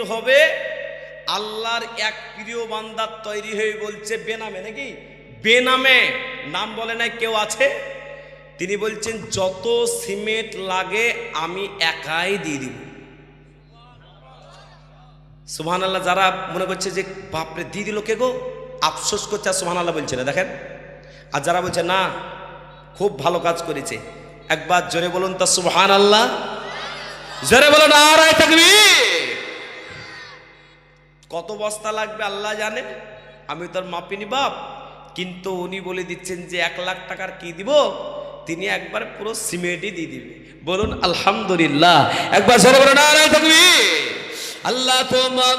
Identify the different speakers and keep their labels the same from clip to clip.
Speaker 1: হবে। আল্লাহর এক প্রিয় বান্দার তৈরি হয়ে বলছে, বেনামে, নাকি? বেনামে। নাম বলে না কেউ আছে? তিনি বলছেন, যত সিমেন্ট লাগে, আমি একাই দিয়ে দিব। সুহান আল্লাহ যারা মনে করছে যে, বাপরে, দিয়ে দিল কে গো? আফসোস করছে আর সুহান আল্লাহ বলছে না। দেখেন, আর যারা বলছে, না, খুব ভালো কাজ করেছে। একবার জোরে বলুন তা সুহান আল্লাহ জোরে বলুন আর থাকবি। কত বস্তা লাগবে আল্লাহ জানে। আমি তোর মাপিনি বাপ। কিন্তু উনি বলে দিচ্ছেন যে এক লাখ টাকার কি দিব? তিনি একবার পুরো সিমেন্টই দিয়ে দিবে। বলুন, আলহামদুলিল্লাহ। একবার জোরে বলুন আল্লাহ তোমার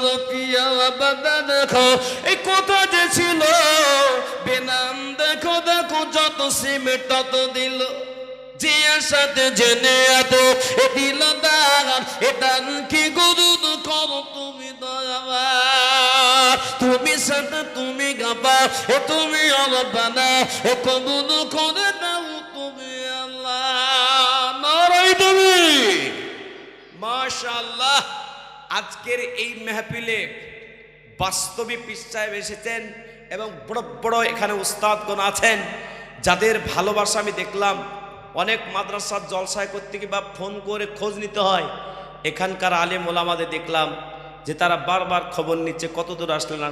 Speaker 1: এই কথা যে ছিল? বেনাম দেখো দেখো, যত সিমেন্ট তত দিল। জেনে তুমি তুমি সাথে তুমি গাবা তুমি তুমি আল্লাহ। আজকের এই মেহফিলে বাস্তবিক পিসায় এসেছেন এবং বড় বড় এখানে উস্তাদগণ আছেন, যাদের ভালোবাসা আমি দেখলাম অনেক মাদ্রাসার জলসায় করতে বা ফোন করে খোঁজ নিতে হয়। এখানকার আলেম ওলামাদের দেখলাম যে তারা বারবার খবর নিচ্ছে, কত দূর আসলে না,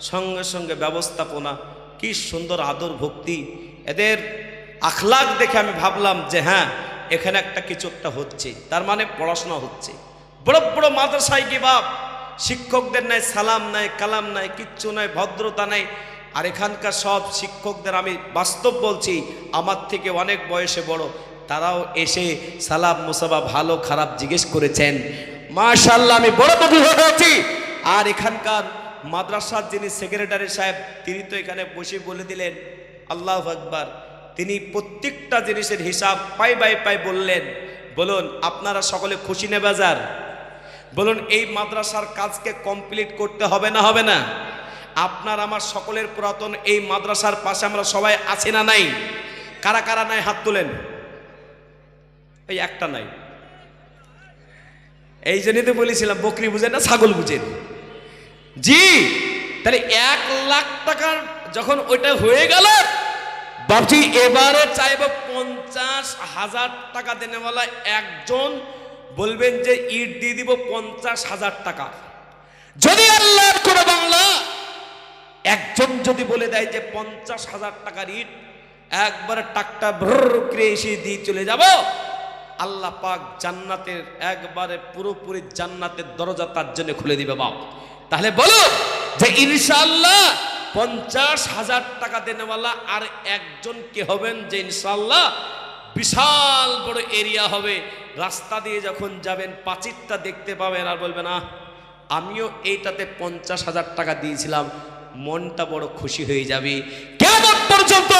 Speaker 1: সঙ্গে সঙ্গে ব্যবস্থাপনা, কি সুন্দর আদর ভক্তি। এদের আখলাক দেখে আমি ভাবলাম যে হ্যাঁ এখানে একটা কিছু একটা হচ্ছে। তার মানে পড়াশোনা হচ্ছে। বড় বড় মাদ্রাসায় কি বাপ, শিক্ষকদের নাই, সালাম নাই, কালাম নাই, কিচ্ছু নাই, ভদ্রতা নাই। আর এখানকার সব শিক্ষকদের আমি বাস্তব বলছি, আমার থেকে অনেক বয়সে বড়, তারাও এসে সালাম মুসাবা ভালো খারাপ জিজ্ঞেস করেছেন মাশাল্লাহ আমি বড় অভিভূত হয়েছি। আর এখানকার মাদ্রাসার যিনি সেক্রেটারি সাহেব, তিনি তো এখানে বসে বলে দিলেন, আল্লাহ আকবার, তিনি প্রত্যেকটা জিনিসের হিসাব পাই বাই পাই বললেন, বলুন আপনারা সকলে খুশি নে বাজার? বলুন এই মাদ্রাসার কাজকে কমপ্লিট করতে হবে না হবে না? আপনার, আমার সকলের পুরাতন এই মাদ্রাসার পাশে আমরা সবাই আছি না নাই? কারা কারা নাই হাত তোলেন? এই একটা নাই। এই জন্যই তো বলেছিলাম, বকরি বুঝেন না ছাগল বুঝেন? জি, তাহলে এক লাখ টাকার যখন ওইটা হয়ে গেল বাবজি এবারে চাইব পঞ্চাশ হাজার টাকা দেনেওয়ালা একজন বলবেন যে ইট দিয়ে দিব পঞ্চাশ হাজার টাকা। যদি আল্লাহর করে বাংলা একজন যদি বলে দেয় যে পঞ্চাশ হাজার টাকার ইট, একবারে টাকটা ভ্র করে এসে দিয়ে চলে যাব। আল্লাহ পাক জান্নাতের একবারে পুরোপুরি জান্নাতের দরজা তার জন্য খুলে দিবে বাপ। তাহলে বলো যে ইনশাল্লাহ পঞ্চাশ হাজার টাকা দেনেওয়ালা আর একজন কে হবেন যে ইনশাল্লাহ বিশাল বড় এরিয়া হবে। রাস্তা দিয়ে যখন যাবেন পাচিরটা দেখতে পাবেন আর বলবেন, আহ, আমিও এইটাতে পঞ্চাশ হাজার টাকা দিয়েছিলাম। মনটা বড় খুশি হয়ে যাবে। কেমন পর্যন্ত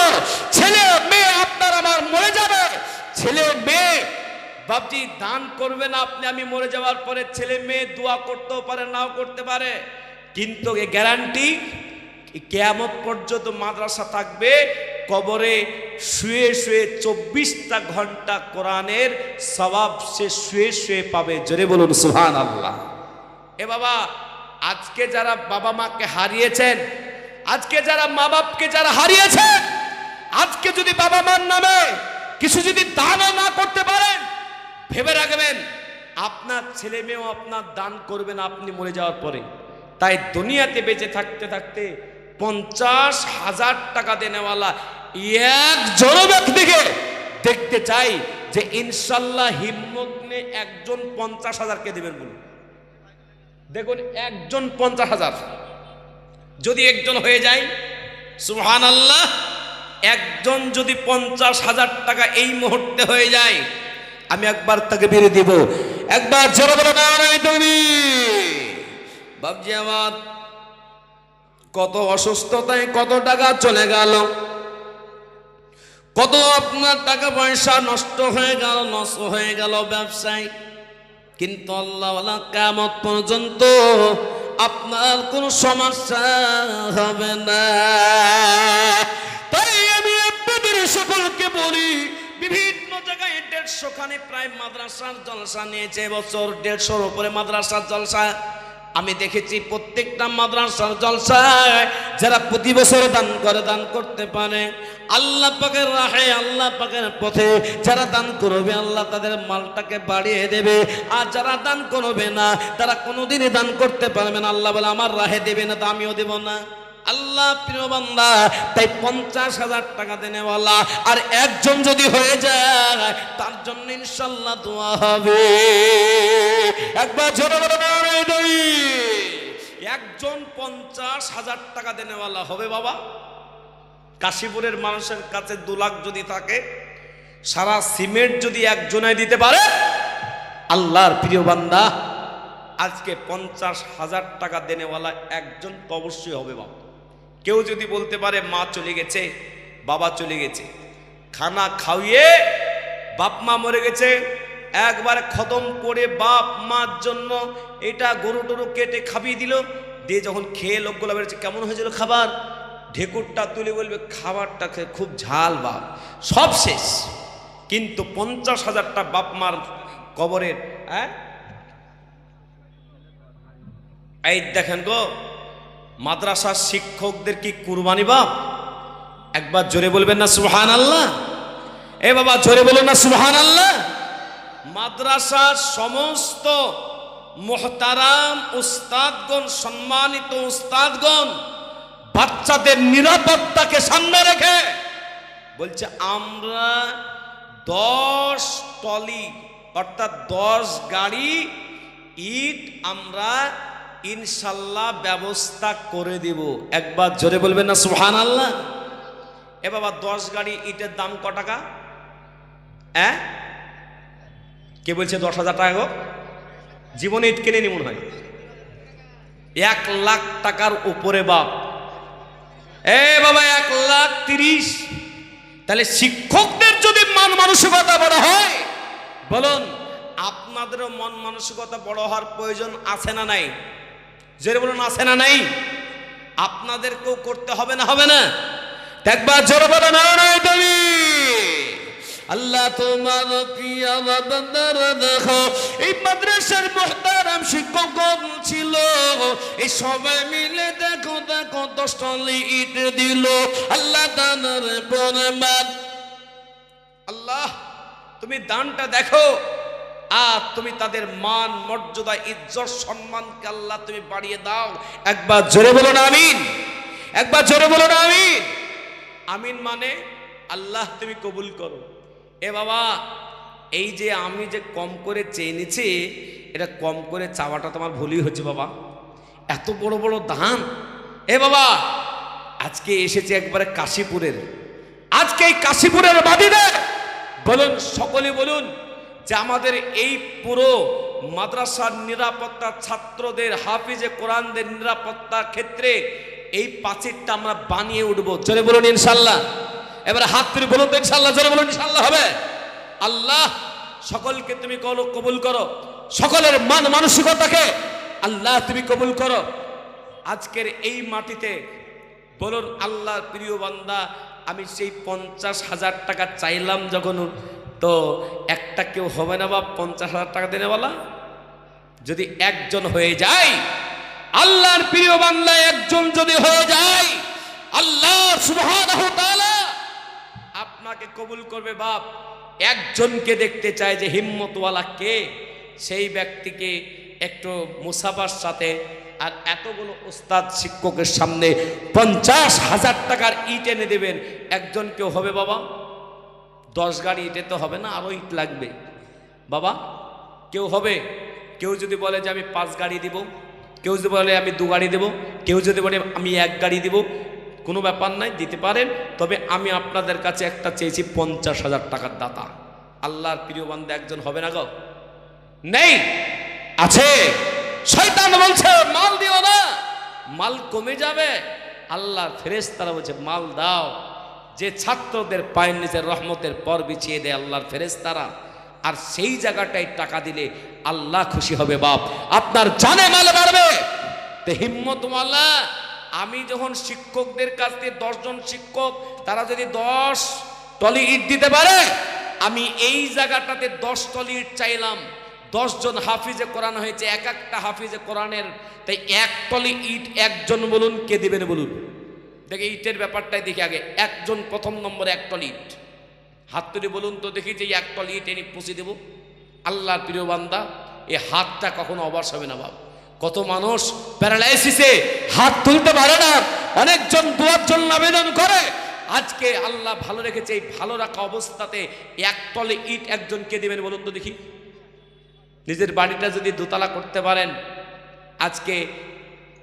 Speaker 1: ছেলে মেয়ে আপনার আমার মরে যাবে। ছেলে মেয়ে, বাপজি, দান করবে না আপনি, আমি মরে যাওয়ার পরে ছেলে মেয়ে দোয়া করতেও পারে, নাও করতে পারে। কিন্তু এ গ্যারান্টি কেয়ামত পর্যন্ত মাদ্রাসা থাকবে, কবরে শুয়ে শুয়ে চব্বিশটা ঘণ্টা কোরআনের স্বভাব সে শুয়ে শুয়ে পাবে। জোরে বলুন সুহান আল্লাহ এ বাবা আজকে যারা বাবা মাকে হারিয়েছেন, আজকে যারা মা বাপকে যারা হারিয়েছেন, আজকে যদি বাবা মার নামে কিছু যদি দানও না করতে পারেন, ভেবে রাখবেন, আপনার ছেলে মেয়েও আপনার দান করবেন আপনি মরে যাওয়ার পরে। তাই দুনিয়াতে বেঁচে থাকতে থাকতে পঞ্চাশ হাজার টাকা দেনেওয়ালা একজন ব্যক্তিকে দেখতে চাই যে ইনশাল্লাহ হিম্মত নিয়ে একজন পঞ্চাশ হাজারকে দেবেন বলুন। দেখুন, একজন পঞ্চাশ হাজার। যদি একজন হয়ে যায় সুহান আল্লাহ একজন যদি পঞ্চাশ হাজার টাকা এই মুহূর্তে হয়ে যায়, আমি একবার তাকে বেড়ে দিব। একবার বাবজি আমার, কত অসুস্থতায় কত টাকা চলে গেল। কত আপনার টাকা পয়সা নষ্ট হয়ে গেল, নষ্ট হয়ে গেল ব্যবসায়। কিন্তু আল্লাহ কামত পর্যন্ত আপনার কোনো সমস্যা হবে না। তাই আমি আপনাদের সকলকে বলি, বিভিন্ন জায়গায় দেড়শো খানে প্রায় মাদ্রাসার জলসা নিয়েছে, এবছর দেড়শোর উপরে মাদ্রাসার জলসা। আমি দেখেছি প্রত্যেকটা মাদ্রাসার জলসায় যারা প্রতি বছর দান করে, দান করতে পারে। আল্লাহ পাকের রাহে, আল্লাহ পাকের পথে যারা দান করবে, আল্লাহ তাদের মালটাকে বাড়িয়ে দেবে। আর যারা দান করবে না, তারা কোনোদিনই দান করতে পারবে না। আল্লাহ বলে, আমার রাহে দেবে না, তা আমিও দেব না। আল্লাহ প্রিয় বান্দা, তাই পঞ্চাশ হাজার টাকা দেনেওয়ালা আর একজন যদি হয়ে যায়, তার জন্য ইনশাল্লাহ দোয়া হবে। একবার ছোট বড় একজন পঞ্চাশ হাজার টাকা দেনেওয়ালা হবে বাবা। কাশীপুরের মানুষের কাছে দু লাখ যদি থাকে, সারা সিমেন্ট যদি একজনে দিতে পারে, আল্লাহর প্রিয় বান্দা, আজকে পঞ্চাশ হাজার টাকা দেনেওয়ালা একজন তো অবশ্যই হবে বাবা। কেউ যদি বলতে পারে, মা চলে গেছে, বাবা চলে গেছে। খানা খাওয়িয়ে বাপ মা মরে গেছে। একবার খতম করে বাপ মার জন্য এটা গরু টরু কেটে খাবিয়ে দিল। দিয়ে যখন খেয়ে লোকগুলো বেরোচ্ছে, কেমন হয়েছিল খাবার? ঢেকুরটা তুলে বলবে, খাবারটা খেয়ে খুব ঝাল বাপ। সব শেষ। কিন্তু পঞ্চাশ হাজারটা বাপ মার কবরের হ্যাঁ? এই দেখেন গো মাদ্রাসার শিক্ষকদের কি কুরবানি বাপ? একবার জোরে বলবেন না সুহান আল্লাহ এ বাবা, জোরে বলুন না সুহান আল্লাহ মাদ্রাসার সমস্ত মোহতারাম উস্তাদগণ, সম্মানিত উস্তাদগণ বাচ্চাদের নিরাপত্তাকে সামনে রেখে বলছে, আমরা দশ টলি অর্থাৎ দশ গাড়ি, ইট আমরা ইনশাল্লাহ ব্যবস্থা করে দিব। একবার জোরে বলবেন না সুহান আল্লাহ এ বাবা, দশ গাড়ি ইটের দাম ক টাকা? হ্যাঁ কে বলছে দশ হাজার টাকা গো? জীবনে ইট কিনে নি মনে হয়। এক লাখ টাকার উপরে বাপ। এ বাবা, এক লাখ তিরিশ। তাহলে শিক্ষকদের যদি মান মানসিকতা বড় হয়, বলুন, আপনাদেরও মন মানসিকতা বড় হওয়ার প্রয়োজন আছে না নাই? জোরে বলুন আছে না নাই? আপনাদেরকেও করতে হবে না হবে না? একবার জোরে বলো না নাই তুমি আল্লাহ তোমার প্রিয় দেখো এই মাদ্রাসার মুহতারাম শিক্ষক ছিল। এই সবাই মিলে দেখো দেখো দশটলি ইট দিল। আল্লাহ দানের প্রণাম। আল্লাহ তুমি দানটা দেখো। আর তুমি তাদের মান, মর্যাদা, ইজ্জত, সম্মানকে আল্লাহ তুমি বাড়িয়ে দাও। একবার জোরে বলো না আমিন। একবার জোরে বলো না আমিন। আমিন মানে আল্লাহ তুমি কবুল করো। এ বাবা, এই যে আমি যে কম করে চেয়ে নিছি এটা কম করে চাওয়াটা তোমার ভুলই হচ্ছে বাবা। এত বড় বড় দান। এ বাবা, আজকে এসেছে একবারে কাশীপুরের। আজকে এই কাশীপুরের বাদীদের বলুন, সকলে বলুন যে আমাদের এই পুরো মাদ্রাসার নিরাপত্তা ছাত্রদের হাফিজে কোরআনদের নিরাপত্তার ক্ষেত্রে এই পাঁচিরটা আমরা বানিয়ে উঠবো। জোরে বলুন ইনশাল্লাহ। এবারে হাত তুলে বলুন তো ইনশাল্লাহ, জোরে বলুন ইনশাল্লাহ হবে? আল্লাহ, সকলকে তুমি কলো কবুল করো। সকলের মান মানসিকতাকে আল্লাহ তুমি কবুল করো। আজকের এই মাটিতে বলুন আল্লাহ প্রিয় বান্দা, আমি সেই পঞ্চাশ হাজার টাকা চাইলাম যখন তো একটা কেউ হবে না বা পঞ্চাশ হাজার টাকা দেনে বলা। যদি একজন হয়ে যায়, আল্লাহর প্রিয় বান্দা একজন যদি হয়ে যায়, আল্লাহ আপনাকে কবুল করবে বাপ। একজনকে দেখতে চায় যে হিম্মতওয়ালা কে, সেই ব্যক্তিকে একটু মুসাফার সাথে আর এতগুলো ওস্তাদ শিক্ষকের সামনে পঞ্চাশ হাজার টাকার ইট এনে দেবেন। একজন কেউ হবে বাবা? দশ গাড়ি ইটে তো হবে না আরও ইট লাগবে। বাবা, কেউ হবে? কেউ যদি বলে যে আমি পাঁচ গাড়ি দিব, কেউ যদি বলে আমি দু গাড়ি দেবো, কেউ যদি বলে আমি এক গাড়ি দিব, কোনো ব্যাপার নাই, দিতে পারেন। তবে আমি আপনাদের কাছে একটা চেয়েছি পঞ্চাশ হাজার টাকার দাতা। আল্লাহর প্রিয় বান্ধব একজন হবে না গো? নেই? আছে? শয়তান বলছে, মাল দিও না। মাল কমে যাবে। আল্লাহর ফেরেশতারা বলছে, মাল দাও। যে ছাত্রদের পায়ের নিচে রহমতের পর বিছিয়ে দেয় আল্লাহর ফেরেশতারা, আর সেই জায়গাটায় টাকা দিলে আল্লাহ খুশি হবে বাপ। আপনার জানে মাল বাড়বে। তো হিম্মত মাল্লা আমি যখন শিক্ষকদের কাছ থেকে দশজন শিক্ষক, তারা যদি দশ টলি ইট দিতে পারে, আমি এই জায়গাটাতে দশ টলি ইট চাইলাম। দশজন হাফিজে কোরআন হয়েছে, এক একটা হাফিজে কোরআনের, তাই এক টলি ইট একজন বলুন, কে দিবেন বলুন? দেখে ইটের ব্যাপারটাই দেখি আগে। একজন প্রথম নম্বরে টলি ইট। হাত তুলে বলুন তো দেখি যে এক টলি ইট এনে পুষে দেবো। আল্লাহর প্রিয় বান্দা এই হাতটা কখনো অবাস হবে না বাবা কত মানুষ প্যারালাইসিসে হাত তুলতে পারে না। অনেকজন দুয়ার জন্য আবেদন করে। আজকে আল্লাহ ভালো রেখেছে, এই ভালো রাখা অবস্থাতে এক তলে ইট একজনকে দেবেন বলুন তো দেখি। নিজের বাড়িটা যদি দোতলা করতে পারেন, আজকে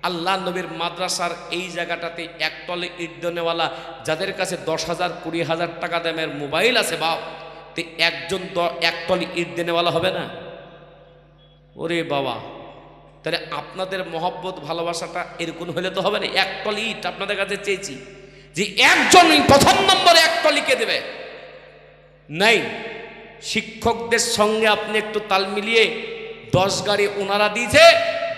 Speaker 1: আল্লাহ নবীর মাদ্রাসার এই জায়গাটাতে একতলে ইট দেনেওয়ালা, যাদের কাছে দশ হাজার, কুড়ি হাজার টাকা দামের মোবাইল আছে বাপ, তো একজন একতলে ইট দেনেওয়ালা হবে না? ওরে বাবা, তাহলে আপনাদের মহব্বত, ভালোবাসাটা এরকম হলে তো হবে না একতলি ইট আপনাদের কাছে চেয়েছি যে একজন প্রথম নম্বরে একতলিকে দেবে? নাই, শিক্ষকদের সঙ্গে আপনি একটু তাল মিলিয়ে দশ গাড়ি ওনারা দিয়েছে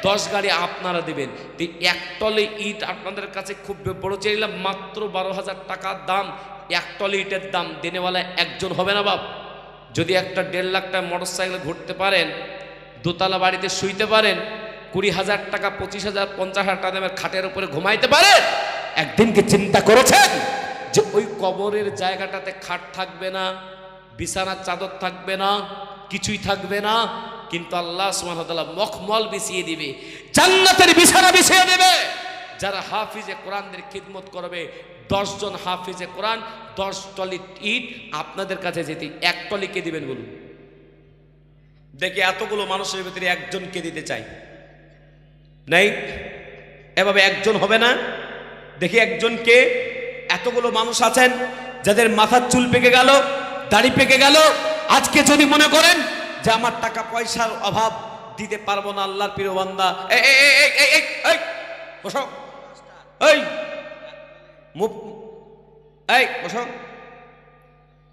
Speaker 1: দশ গাড়ি আপনারা দেবেন। তো এক একতলে ইট আপনাদের কাছে খুব বড় চাইলাম মাত্র বারো হাজার টাকার দাম। এক একতলে ইটের দাম, দেনেওয়ালা একজন হবে না বাপ। যদি একটা দেড় লাখ টাকা মোটর সাইকেলে ঘুরতে পারেন, দোতলা বাড়িতে শুইতে পারেন, কুড়ি হাজার টাকা, পঁচিশ হাজার, পঞ্চাশ হাজার টাকা দামের খাটের উপরে ঘুমাইতে পারেন একদিনকে চিন্তা করেছেন যে ওই কবরের জায়গাটাতে খাট থাকবে না, বিছানার চাদর থাকবে না, কিছুই থাকবে না? কিন্তু আল্লাহ সুবহানাহু মখমল বিছিয়ে দিবে, জান্নাতের বিছানা বিছিয়ে দেবে। যারা হাফিজে কোরআনদের খিদমত করবে দশজন হাফিজে কোরআন, দশ টলি ইট আপনাদের কাছে যেতে, এক টলিকে দিবেন বলুন? দেখি এতগুলো মানুষের ভিতরে একজনকে দিতে চাই? নেই? এভাবে একজন হবে না? দেখি একজনকে এতগুলো মানুষ আছেন, যাদের মাথার চুল পেকে গেল, দাড়ি পেকে গেল। আজকে যদি মনে করেন যে আমার টাকা পয়সার অভাব দিতে পারব না আল্লাহর প্রিয় বান্দা। এই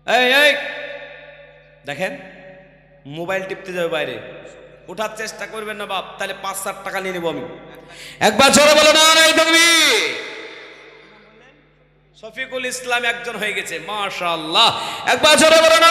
Speaker 1: এই এই দেখেন, মোবাইল টিপতে যাবে বাইরে। ওঠার চেষ্টা করবেন না বাপ, তাহলে পাঁচ ষাট টাকা নিয়ে নেব আমি। একবার জোরে বলো, না শফিকুল ইসলাম একজন হয়ে গেছে, মাশাআল্লাহ। একবার জোরে বলো, না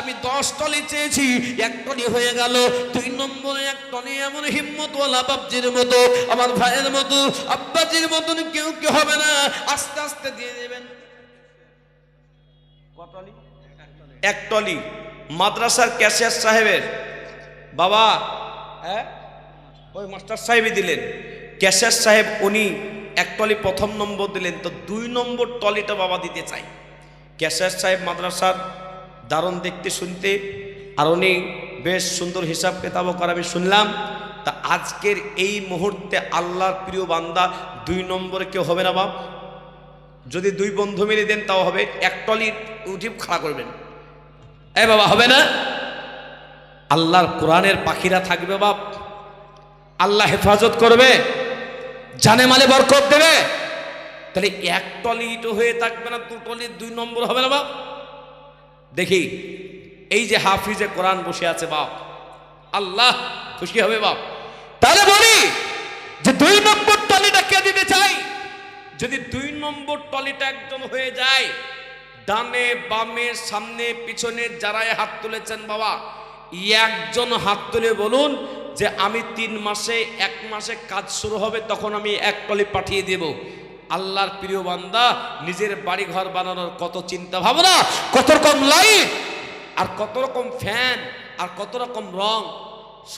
Speaker 1: আমি দশ টলি চেয়েছি এক টলি হয়ে গেল। দুই নম্বরে এক টলি এমন হিম্মতওয়ালা বাবজির মতো আমার ভাইয়ের মতো আব্বাজির মতন কেউ কেউ হবে না। আস্তে আস্তে দিয়ে দেবেন। এক টলি মাদ্রাসার ক্যাশিয়ার সাহেবের। বাবা হ্যাঁ? ওই মাস্টার সাহেবই দিলেন। ক্যাশিয়ার সাহেব উনি এক টলি প্রথম নম্বর দিলেন, তো দুই নম্বর টলিটা বাবা দিতে চাই। ক্যাশিয়ার সাহেব মাদ্রাসার দারুণ দেখতে শুনতে, আর উনি বেশ সুন্দর হিসাব কেতাবও আমি শুনলাম, তা আজকের এই মুহূর্তে আল্লাহর প্রিয় বান্দা দুই নম্বরে কেউ হবে না বাপ? যদি দুই বন্ধু মিলে দেন, তাও হবে, এক টলি উঠি খাড়া করবেন। এ বাবা, হবে না? আল্লাহর কোরআনের পাখিরা থাকবে বাপ। আল্লাহ হেফাজত করবে। জানে মালে বরকত দেবে। তাহলে এক টলি তো হয়ে থাকবে না, দু টলি, দুই নম্বর হবে না বাপ? দেখি, এই যে হাফিজে কোরআন বসে আছে বাপ, আল্লাহ খুশি হবে বাপ। তাহলে বলি যে দুই নম্বর টলিটা কে দিতে চাই? যদি দুই নম্বর টলিটা একজন হয়ে যায়, ডানে, বামে, সামনে, পিছনে যারাই হাত তুলেছেন বাবা, একজন হাত তুলে বলুন যে আমি তিন মাসে, এক মাসে কাজ শুরু হবে, তখন আমি এক টলি পাঠিয়ে দেব। আল্লাহর প্রিয় বান্দা, নিজের বাড়ি ঘর বানানোর কত চিন্তা ভাবনা, কত রকম লাইট আর কত রকম ফ্যান আর কত রকম রং,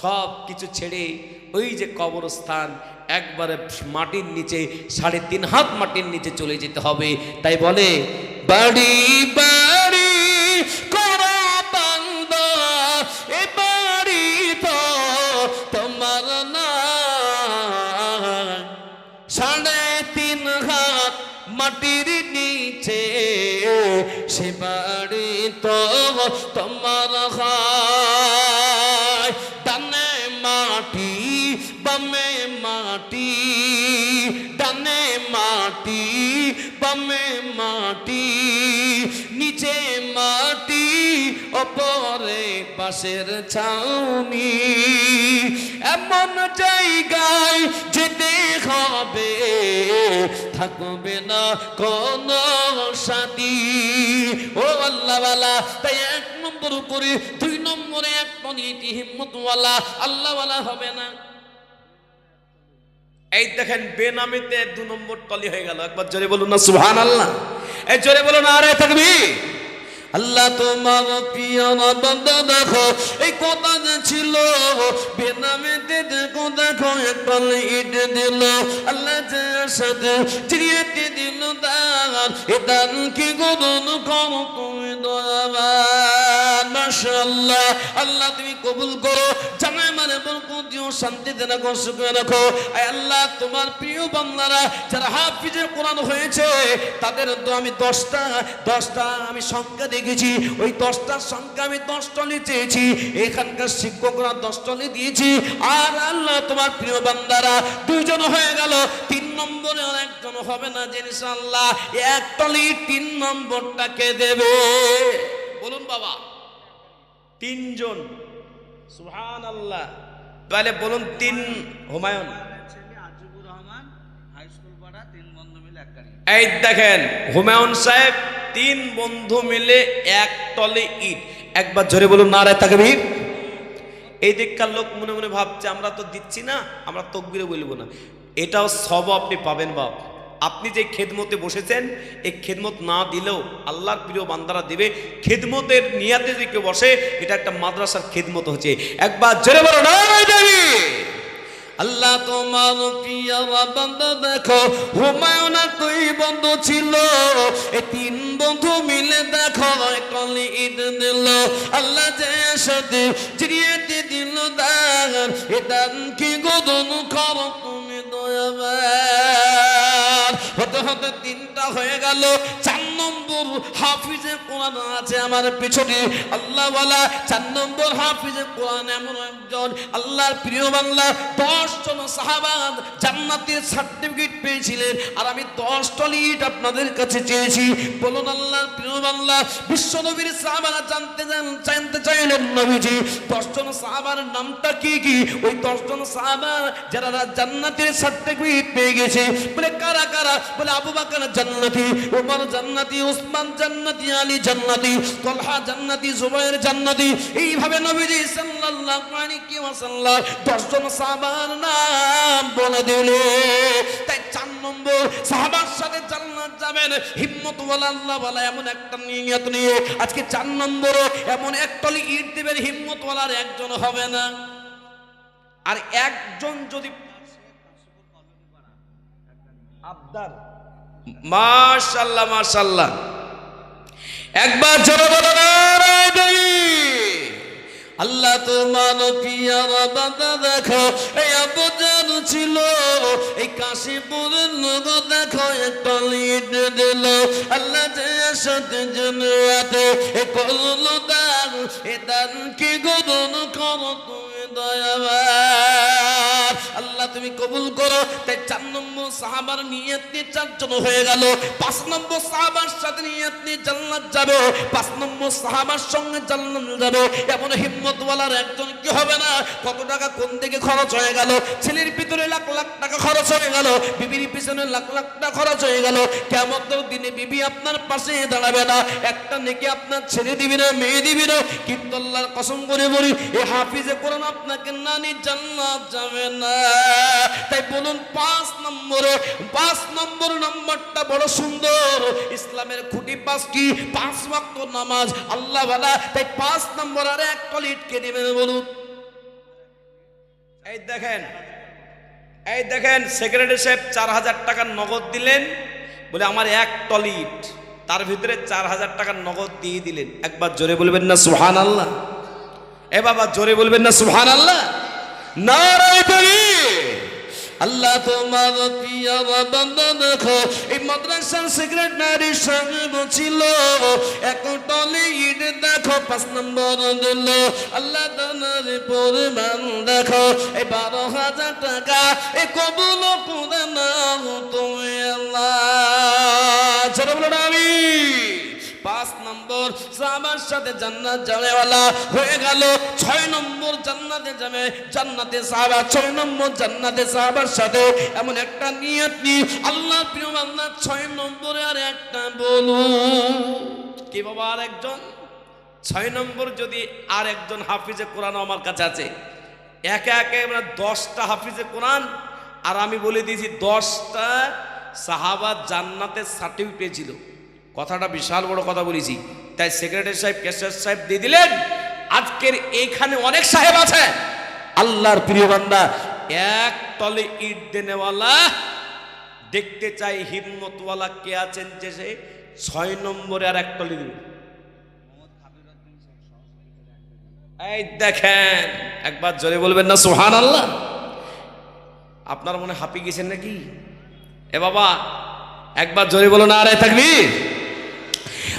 Speaker 1: সব কিছু ছেড়ে ওই যে কবরস্থান, একবারে মাটির নিচে, সাড়ে তিন হাত মাটির নিচে চলে যেতে হবে। তাই বলে, বাড়ি বাড়ি সে বাড়ি তো তোমার হয়। ডানে মা বামে মাটি ডানে মাটি বামে মাটি। ওপরে বাসের ছাউনি। এমন জায়গায় যেতে হবে, থাকবে না কোন সাথী। ও আল্লাহওয়ালা তাই এক নম্বর করে দুই নম্বরে এক পনিটি হিম্মতওয়ালা আল্লাহওয়ালা হবে না। এই দেখেন, বেনামিতে দু নম্বর টলি হয়ে গেল। একবার জোরে বলুন না সুহান আল্লাহ এই জোরে বলুন, আরে থাকবি আল্লাহ তোমার বান্দা দেখো, এই কথা যে ছিল দেখো দেখো ইট দিল, আল্লাহ যে দিল দান দান কি কম তুমি দয়াবান আল্লাহ তুমি কবুল করো জানাই মানে বরকত দিও, শান্তিতে রাখো, সুখে রাখো। আল্লাহ, তোমার প্রিয় বান্দারা, যারা হাফিজের কোরআন হয়েছে, তাদের তো আমি দশটা দশটা আমি সংখ্যা দেখেছি ওই দশটার সংখ্যা আমি দশটলি চেয়েছি, এখানকার শিক্ষকরা দশটলি দিয়েছি, আর আল্লাহ তোমার প্রিয় বান্দারা দুইজন হয়ে গেল, তিন নম্বরে একজন হবে না জিনিস আল্লাহ এক টলি তিন নম্বরটাকে দেবে? বলুন বাবা। তিনজন। সুহান আল্লাহ তাহলে বলুন তিন হুমায়ুন
Speaker 2: ছেলে আজিবুর রহমান হাই স্কুল পাড়া তিন বন্ধু মিলে এক গাড়ি
Speaker 1: এই দেখেন, হুমায়ুন সাহেব তিন বন্ধু মিলে এক টলে ইট। একবার জোরে বলুন না নারায় তাকবীর। এই দিককার লোক মনে মনে ভাবছে, আমরা তো দিচ্ছি না, আমরা তকবিরে বলব না। এটাও সব আপনি পাবেন বাপ। আপনি যে খেদমতে বসেছেন, এই খেদমত না দিলেও আল্লাহর প্রিয় বান্দারা দেবে। খেদমতের নিয়াতে যে কেউ বসে, এটা একটা মাদ্রাসার খেদমত হচ্ছে। একবার জোরে বলো তাকবীর। আল্লাহ তোমার প্রিয় বান্দা দেখো, হুমায়ুন দুই বন্ধু ছিল। এই তিন বন্ধু মিলে দেখো কলি ঈদ দিল। আল্লাহ যে সাথে জিরিয়ে দিল দান। এ দান কি গোদন কর তুমি? তিনটা হয়ে গেল। চার নম্বর হাফিজে আছে আমার চার নম্বর হাফিজে কোরআন এমন একজন আল্লাহর প্রিয় বাংলা। সার্টিফিকেট পেয়েছিলেন। আর আমি দশ টলিট আপনাদের কাছে চেয়েছি। বলুন, আল্লাহর প্রিয় বাংলা, বিশ্ব নবীর সাহাবারা জানতে জানতে চাইলেন নবীজি। দশ জন সাহাবার নামটা কি কি? ওই দশ জন সাহাবার যারা জান্নাতের সার্টিফিকেট পেয়ে গেছে। বলে, কারা কারা? বলে, আবু বাকর জান্নাতি ওমর জান্নাতি, উসমান জান্নাতি, আলী জান্নাতি, তলহা জান্নাতি জান্নাতি। এইভাবে নবীজি সাল্লাল্লাহু আলাইহি দশজন সাহাবার নাম বলে দিলে। তাই চার নম্বর, সাহাবার সাথে জান্নাত যাবেন, হিম্মত ওয়ালা আল্লাহ এমন একটা নিয়ত নিয়ে। আজকে চার নম্বরে এমন একটলি ইট দিবেন, হিম্মত ওয়ালার একজন হবে না। আর একজন যদি আবদার। মাশাল্লাহ মাশাল্লাহ একবার জোরে বলো। আল্লাহ তো মানবিয়ার বান্দা দেখো, এই আবদার ছিল। এই কাশীপুরের লোক দেখো একটা দিল। আল্লাহ যে সাথে এ করল দান, এ দান কি গরণ করো তুমি আল্লাহ তুমি কবুল করো। তাই চার নম্বর সাহাবার নিয়ত নিয়ে চারজন হয়ে গেল। পাঁচ নম্বর সাহাবার সাথে নিয়ত নিয়ে জান্নাত যাবে। পাঁচ নম্বর সাহাবার সঙ্গে জান্নাত যাবে। এমন হিম্মতওয়ালার একজন কি হবে না? কত টাকা কোন দিকে খরচ হয়ে গেল? ছেলের ভিতরে লাখ লাখ টাকা খরচ হয়ে গেল। বিবির পিছনে লাখ লাখ টাকা খরচ হয়ে গেল। কেমন দিনে বিবি আপনার পাশে দাঁড়াবে না। একটা নেকি আপনার ছেলে দিবি না, মেয়ে দিবি না। কিন্তু আল্লাহর কসম করে বলি, এ হাফিজে কোরআন আপনাকে নানি জান্নাত যাবে না। তাই বলুন পাঁচ নম্বরে, পাঁচ নম্বর নম্বরটা বড় সুন্দর। ইসলামের খুঁটি পাঁচটি পাঁচ ওয়াক্ত নামাজ। আল্লাহ তাই পাঁচ নম্বর আর এক কলিটকে নেবেন বলুন। এই দেখেন এই দেখেন, সেক্রেটারি সাহেব চার হাজার টাকার নগদ দিলেন, বলে আমার এক টলিট। তার ভিতরে চার হাজার টাকার নগদ দিয়ে দিলেন। একবার জোরে বলবেন না সুহান আল্লাহ এ বাবা, জোরে বলবেন না সুহান আল্লাহ তাকবীর। আল্লাহ তোমার প্রিয় বান্দা দেখো, এই মাদ্রাসার সেক্রেটারি সাহেব ছিল। এক টলি ইট দেখো, পাঁচ নম্বর দিল। আল্লাহ দানার পরিমাণ দেখো, এই বারো হাজার টাকা এ কবুল করে নাও তুমি আল্লাহ। ছোট বলো না আমি। পাঁচ নম্বর সাহাবার সাথে জান্নাত যাওয়ালা হয়ে গেল, ছয় নম্বর জান্নাতে যাবে, জান্নাতে সাহাবা, ছয় নম্বর জান্নাতে সাহাবার সাথে এমন একটা নিয়ত নি আল্লাহ প্রিয় বান্দা, ছয় নম্বরে আর একটা বলুন কি বাবা আর একজন? ছয় নম্বর যদি আর একজন হাফিজে কোরআন আমার কাছে আছে, একে একে আমরা দশটা হাফিজে কোরআন, আর আমি বলে দিয়েছি দশটা সাহাবা জান্নাতের সার্টিফিকেট পেয়েছিল কথাটা বিশাল বড় কথা বলেছি। তাই সেক্রেটারি সাহেব কেশর সাহেব দিয়ে দিলেন, আজকের এইখানে অনেক সাহেব আছে। আল্লাহর প্রিয় বান্দা, এক তলে ইট দেনেওয়ালা, দেখতে চাই হিম্মতওয়ালা কে আছেন যে সে ছয় নম্বরে আর এক তলে দিবে। এই দেখেন, একবার জোরে বলবেন না সোহান আল্লাহ আপনার মনে হাঁপি গেছেন নাকি? এ বাবা, একবার জোরে বলো না আরে থাকবি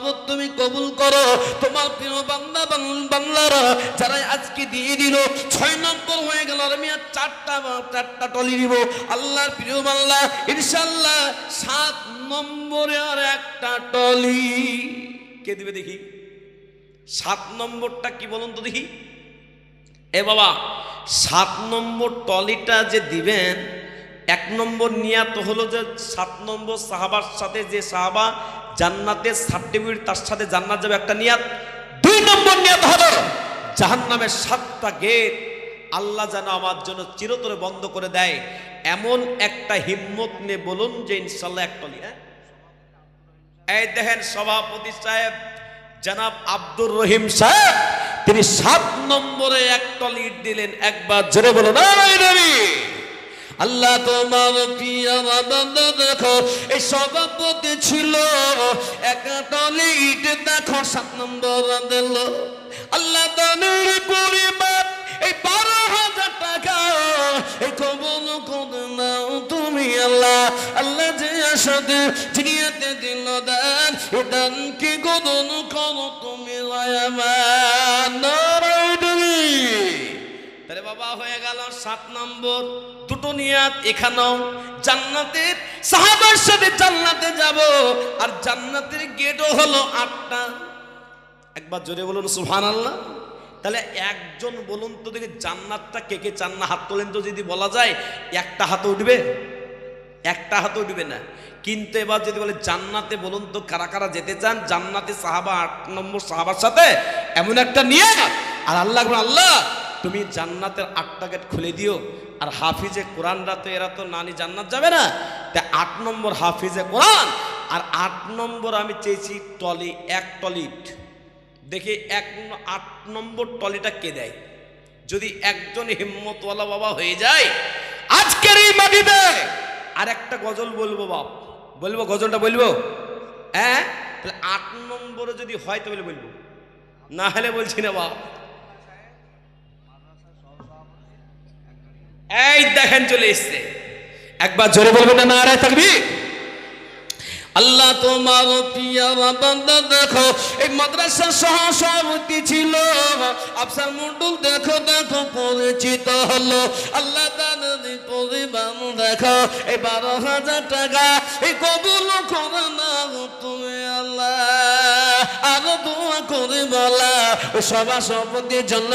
Speaker 1: বাবু তুমি কবুল করো। তোমার প্রিয় বান্দা, বান- বাংলারা যারা আজকে দিয়ে দিল, ছয় নম্বর হয়ে গেল, আর আমি আর চারটা চারটা টলি দিব। আল্লাহর প্রিয় বাংলা ইনশাল্লাহ সাত নম্বরে আর একটা টলি। কে দিবে দেখি? সাত নম্বরটা কি বলুন তো দেখি? এ বাবা, সাত নম্বর টলিটা যে দিবেন, এক নম্বর নিয়াত হলো যে সাত নম্বর সাহাবার সাথে যে সাহাবা জান্নাতের সার্টিফিকেট, তার সাথে জান্নাত যাবে একটা নিয়াত। দুই নম্বর নিয়াত হলো জাহান্নামের সাতটা গেট। আল্লাহ যেন আমার জন্য চিরতরে বন্ধ করে দেয়। এমন একটা হিম্মত নিয়ে বলুন যে ইনশাল্লাহ এক টলি হ্যাঁ এই দেখেন সভাপতি সাহেব, জনাব আব্দুর রহিম সাহেব, তিনি সাত নম্বরে এক টল ইট দিলেন। একবার জোরে বলো না আল্লাহ তোমার প্রিয় দেখো, এই সভাপতি ছিল এক টলি ইট দেখো, সাত নম্বর দিল আল্লাহ দানের পরিমাণ, এই বারো হাজার টাকা, এই করে নাও তুমি আল্লাহ। আল্লাহ যে আসতে চিনিয়াতে দিল দান, এ দান কি গদন করো তুমি রায়ামান হয়ে গেল সাত নম্বর। দুটো নিয়াত এখানেও জান্নাতের সাহাবার সাথে জান্নাতে যাব, আর জান্নাতের গেটও হলো আটটা। একবার জোরে বলুন সুহান আল্লাহ তাহলে একজন বলুন তো দেখি জান্নাতটা কে কে চান না? হাত তোলেন তো যদি বলা যায়, একটা হাতে উঠবে? একটা হাতে উঠবে না। কিন্তু এবার যদি বলে জান্নাতে বলুন তো কারা কারা যেতে চান, জান্নাতে সাহাবা আট নম্বর সাহাবার সাথে এমন একটা নিয়ে আর আল্লাহ আল্লাহ তুমি জান্নাতের আটটা গেট খুলে দিও, আর হাফিজে কোরআনরা তো এরা তো নানি জান্নাত যাবে না। তাই আট নম্বর হাফিজে কোরআন, আর আট নম্বর আমি চেয়েছি টলি, এক টলিট দেখি এক আট নম্বর টলিটা কে দেয়? যদি একজন হিম্মতওয়ালা বাবা হয়ে যায়, আজকের এই মাটিতে আর একটা গজল বলব বাপ। বলব, গজলটা বলব? হ্যাঁ? তাহলে আট নম্বরে যদি হয় তাহলে বলব। না হলে বলছি না বাপ। এই দেখেন চলে এসছে। একবার জোরে বলবেন না, নারায় থাকবি? আল্লাহ তোমার দেখো, এই মাদ্রাসার সহ সভাপতি ছিল। আফসার মন্ডল দেখো দেখো, পরিচিত হলো। আল্লাহ পরিমাণ দেখো, এই বারো হাজার টাকা, এই কবুল করে না তুমি আল্লাহ। আরও দোয়া করে বলা সভা সভাপতির জন্য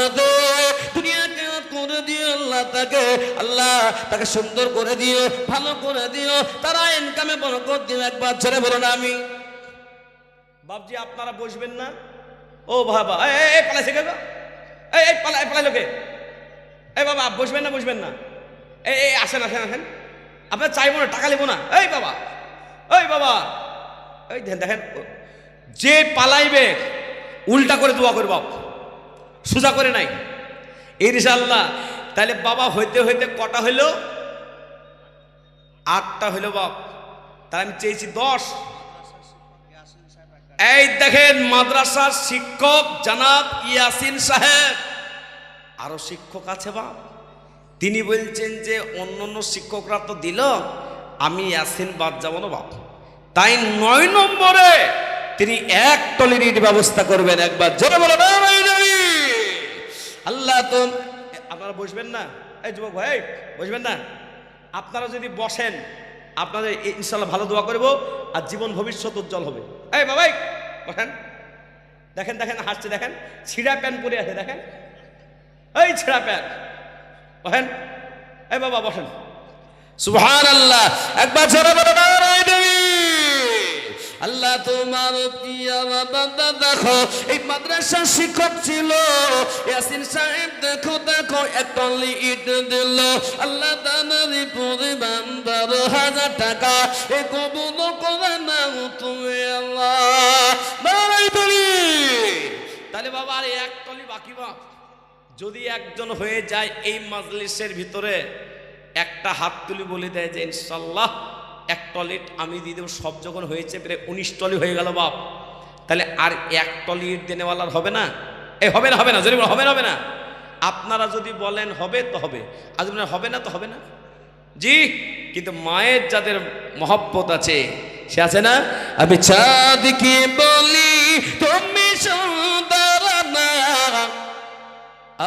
Speaker 1: দুনিয়াকে করে দিও আল্লাহ তাকে আল্লাহ তাকে সুন্দর করে দিও ভালো করে দিও তারা ইনকামে বরকত দিও একবার ছেড়ে বলুন আমি বাবজি আপনারা বসবেন না? ও বাবা এই, এই, এই পালাইছে কে গো? এই এই পালা পালাই লোকে। এই বাবা বসবেন না বসবেন না। এই এই আসেন আসেন আসেন। আপনার চাইব না টাকা নেব না। এই বাবা এই বাবা। ওই দেখেন দেখেন যে পালাইবে উল্টা করে দোয়া করে বাপ। সোজা করে নাই। ইনশাল্লাহ তাহলে বাবা হইতে হইতে কটা হইল? আটটা হইল বাপ। তাহলে আমি চেয়েছি দশ। এই দেখেন মাদ্রাসার শিক্ষক জানাব ইয়াসিন সাহেব। আরও শিক্ষক আছে বাপ। তিনি বলছেন যে অন্য অন্য শিক্ষকরা তো দিল, আমি ইয়াসিন বাদ যাব না বাপ। তাই নয় নম্বরে তিনি এক টলির ইট ব্যবস্থা করবেন একবার। জোরে বলো। আল্লাহ তো আপনারা বসবেন না? এই যুবক ভাই বসবেন না? আপনারা যদি বসেন আপনাদের ইনশাল্লাহ ভালো দোয়া করব আর জীবন ভবিষ্যৎ উজ্জ্বল হবে। এই বাবাই বসেন। দেখেন দেখেন হাসছে দেখেন। ছিঁড়া প্যান্ট পরে আছে দেখেন। এই ছিঁড়া প্যান্ট। বসেন। এই বাবা বসেন। সুবহান আল্লাহ একবার ছেড়ে বলো না। আল্লাহ তোমার দেখো, এই মাদ্রাসার শিক্ষক ছিল। ইয়াসিন সাহেব, দেখো দেখো একটা ইট দিল। আল্লাহ দানারি পরিমাণ বারো হাজার টাকা এ কবুল করে নাও তুমি আল্লাহ। বলি। তাহলে বাবা, আর এক টলি বাকি বাপ যদি একজন হয়ে যায় এই মাজলিসের ভিতরে, একটা হাত তুলি বলে দেয় যে, ইনশাল্লাহ এক টলিট আমি দিয়ে দেবো, সব যখন হয়েছে, প্রায় উনিশ টলি হয়ে গেল বাপ। তাহলে আর এক টলি দেনেওয়ালার হবে না? এই হবে না হবে না যদি হবে না হবে না? আপনারা যদি বলেন হবে, তো হবে। আর যদি হবে না, তো হবে না। জি, কিন্তু মায়ের যাদের মহব্বত আছে, সে আছে না? আমি চাঁদকে বলি, তুমি সুন্দর না।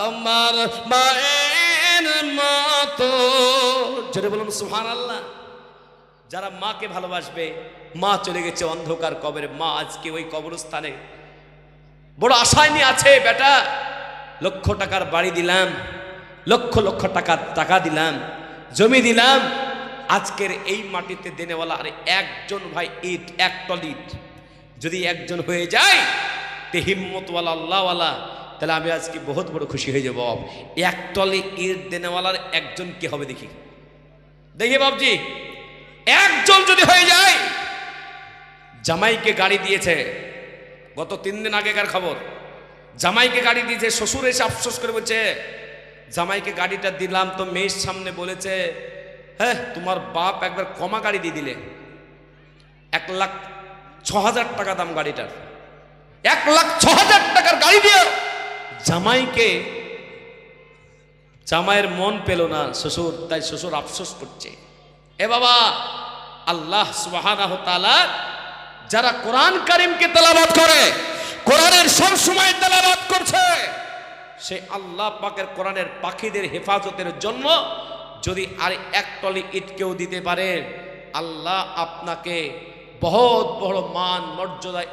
Speaker 1: আমার মায়ের মতো। যেটা বলুন সুহান আল্লাহ যারা মাকে ভালোবাসবে, মা চলে গেছে অন্ধকার কবরে। মা আজকে ওই কবরস্থানে। বড় আশায় নিয়ে আছে, বেটা, লক্ষ টাকার বাড়ি দিলাম, লক্ষ লক্ষ টাকা টাকা দিলাম, জমি দিলাম, আজকের এই মাটিতে দেনেওয়ালা আরে একজন ভাই ইট, এক টল ইট। যদি একজন হয়ে যায়, তে হিম্মতওয়ালা, আল্লাহওয়ালা, তাহলে আমি আজকে বহুত বড় খুশি হয়ে যাব। এক টলে ইট দেনেওয়ালার একজন কে হবে দেখি? দেখি বাবজি একজন যদি হয়ে যায়, জামাইকে গাড়ি দিয়েছে। গত তিন দিন আগেকার খবর। জামাইকে গাড়ি দিয়েছে, শ্বশুর এসে আফসোস করে বলছে, জামাইকে গাড়িটা দিলাম তো মেয়ের সামনে বলেছে হ্যাঁ তোমার বাপ একবার কমা গাড়ি দিয়ে দিলে। এক লাখ ছ হাজার টাকা দাম গাড়িটার। এক লাখ ছ হাজার টাকার গাড়ি দিয়ে জামাইকে, জামাইয়ের মন পেল না শ্বশুর, তাই শ্বশুর আফসোস করছে। এ বাবা, আল্লাহ তাআলা যারা কোরআন কারিমকে তেলাওয়াত করে, কোরআনের সব সময় তেলাওয়াত করছে, সে আল্লাহ পাকের কোরআনের পাখিদের হেফাজতের জন্য যদি আর এক টলি ইট কেউ দিতে পারে, আল্লাহ আপনাকে বহুত বড় মান মর্যাদা